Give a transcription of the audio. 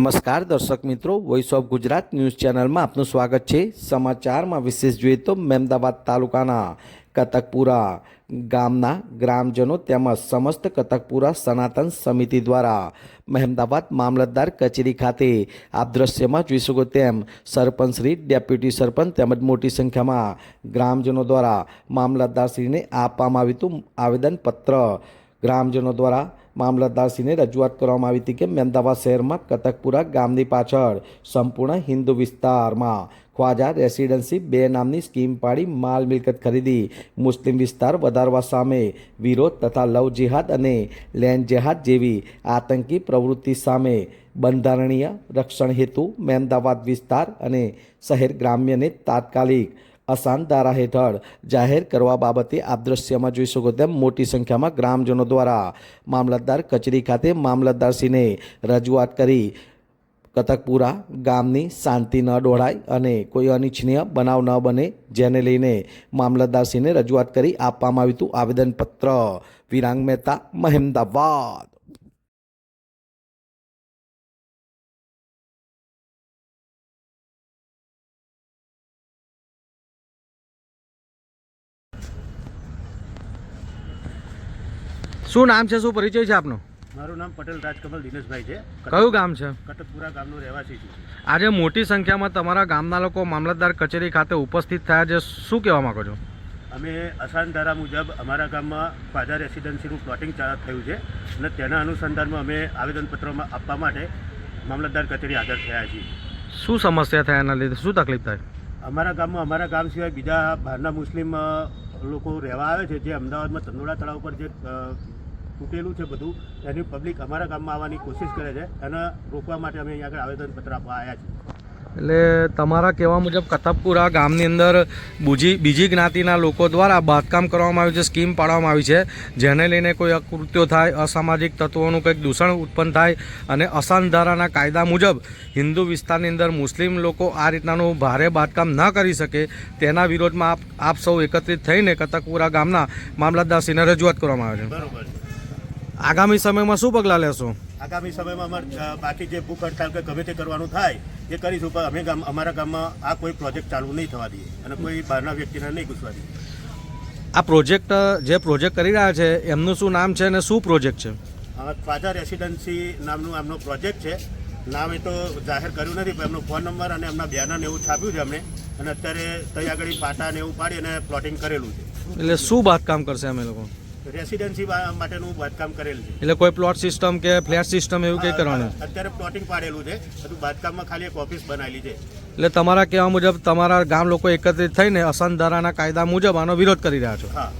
નમસ્કાર, દર્શક મિત્રો. વોઇસ ઓફ ગુજરાત ન્યૂઝ ચેનલમાં આપનું સ્વાગત છે. સમાચારમાં વિશેષ જોઈએ તો મહેમદાબાદ તાલુકાના કતકપુરા ગામના ગ્રામજનો તેમજ સમસ્ત કતકપુરા સનાતન સમિતિ દ્વારા મહેમદાબાદ મામલતદાર કચેરી ખાતે આપ દ્રશ્યમાં જોઈ શકો તેમ સરપંચશ્રી ડેપ્યુટી સરપંચ તેમજ મોટી સંખ્યામાં ગ્રામજનો દ્વારા મામલતદારશ્રીને આપવામાં આવ્યું હતું. આવેદનપત્ર ગ્રામજનો દ્વારા મામલતદારશ્રીને રજૂઆત કરવામાં આવી હતી કે મહેમદાવાદ શહેરમાં કતકપુરા ગામની પાછળ સંપૂર્ણ હિન્દુ વિસ્તારમાં ખ્વાજા રેસિડેન્સી બે નામની સ્કીમ પાડી માલ મિલકત ખરીદી, મુસ્લિમ વિસ્તાર વધારવા સામે વિરોધ તથા લવ જેહાદ અને લેન્ડ જેહાદ જેવી આતંકી પ્રવૃત્તિ સામે બંધારણીય રક્ષણ હેતુ મહેમદાવાદ વિસ્તાર અને શહેર ગ્રામ્યને તાત્કાલિક અસાન ધારા હેઠળ જાહેર કરવા બાબતે આપ દ્રશ્યમાં જોઈ શકો તેમ મોટી સંખ્યામાં ગ્રામજનો દ્વારા મામલતદાર કચેરી ખાતે મામલતદારશ્રીને રજૂઆત કરી. કતકપુરા ગામની શાંતિ ન ડોળાય અને કોઈ અનિચ્છનીય બનાવ ન બને, જેને લઈને મામલતદારશ્રીને રજૂઆત કરી આપવામાં આવ્યું હતું. આવેદનપત્ર, વિરાંગ મહેતા, મહેમદાવાદ. શું નામ છે? શું પરિચય છે આપનો? મારું નામ પટેલ રાજકમલ દિનેશભાઈ છે. કયું ગામ છે? કટકપુરા ગામનો રહેવાસી છું. આજે મોટી સંખ્યામાં તમારા ગામના લોકો મામલતદાર કચેરી ખાતે ઉપસ્થિત થયા છે. શું કહેવા માગો છો? અમે અસાન ધારા મુજબ અમારા ગામમાં ફાધર રેસિડેન્સીનું પ્લોટિંગ થયું છે અને તેના અનુસંધાનમાં અમે આવેદનપત્રમાં આપવા માટે મામલતદાર કચેરી હાજર થયા છીએ. શું સમસ્યા થાય એના લીધે? શું તકલીફ થાય? અમારા ગામમાં અમારા ગામ સિવાય બીજા બહારના મુસ્લિમ લોકો રહેવા આવે છે જે અમદાવાદમાં ચંદોડા તળાવ પર જે તૂટેલું છે બધું. એની પબ્લિક અમારા ગામમાં આવવાની કોશિશ કરે છે એને રોકવા માટે અમે અહીંયા આગળ આવેદનપત્ર આપવા આવ્યા છીએ. એટલે તમારા કહેવા મુજબ કતપપુરા ગામની અંદર બીજી બીજી જ્ઞાતિના લોકો દ્વારા બાંધકામ કરવામાં આવ્યું છે સ્કીમ પાડવામાં આવી છે જેને લઈને કોઈ અકૃત્યો થાય અસામાજિક તત્વોનું કંઈક દૂષણ ઉત્પન્ન થાય અને અસંધારાના કાયદા મુજબ હિન્દુ વિસ્તારની અંદર મુસ્લિમ લોકો આ રીતનાનું ભારે બાંધકામ ન કરી શકે તેના વિરોધમાં આપ આપ સૌ એકત્રિત થઈને કતકપુરા ગામના મામલતદારશ્રીને રજૂઆત કરવામાં આવે છે. બરોબર આગામી સમયમાં શું પગલાં લેશો? આગામી સમયમાં અમારે બાકી જે ભૂખ હડતાલ કે ગમે તે કરવાનું થાય એ કરીશું પણ અમે ગામ અમારા ગામમાં આ કોઈ પ્રોજેક્ટ ચાલુ નહીં થવા દઈએ અને કોઈ બહારના વ્યક્તિને નહીં ઘૂસવા દઈએ. આ પ્રોજેક્ટ જે પ્રોજેક્ટ કરી રહ્યા છે એમનું શું નામ છે અને શું પ્રોજેક્ટ છે? ફાધર રેસિડેન્સી નામનું એમનો પ્રોજેક્ટ છે. નામ એ તો જાહેર કર્યું નથી પણ એમનો ફોન નંબર અને એમના બ્યાનર એવું છાપ્યું છે અમને. અને અત્યારે ત્યાં આગળ પાટા ને એવું પાડી અને પ્લોટિંગ કરેલું છે. એટલે શું બાંધકામ કરશે અમે લોકો? રેસિડેન્સી માટેનું બાંધકામ કરેલ છે. એટલે કોઈ પ્લોટ સિસ્ટમ કે ફ્લેટ સિસ્ટમ એવું કંઈ કરવાનું? અત્યારે પ્લોટિંગ પાડેલું છે. બધું બાંધકામમાં ખાલી એક ઓફિસ બનાવેલી છે. એટલે તમારા કહેવા મુજબ તમારા ગામ લોકો એકત્રિત થઈને અસંધારાના કાયદા મુજબ આનો વિરોધ કરી રહ્યા છો? હા.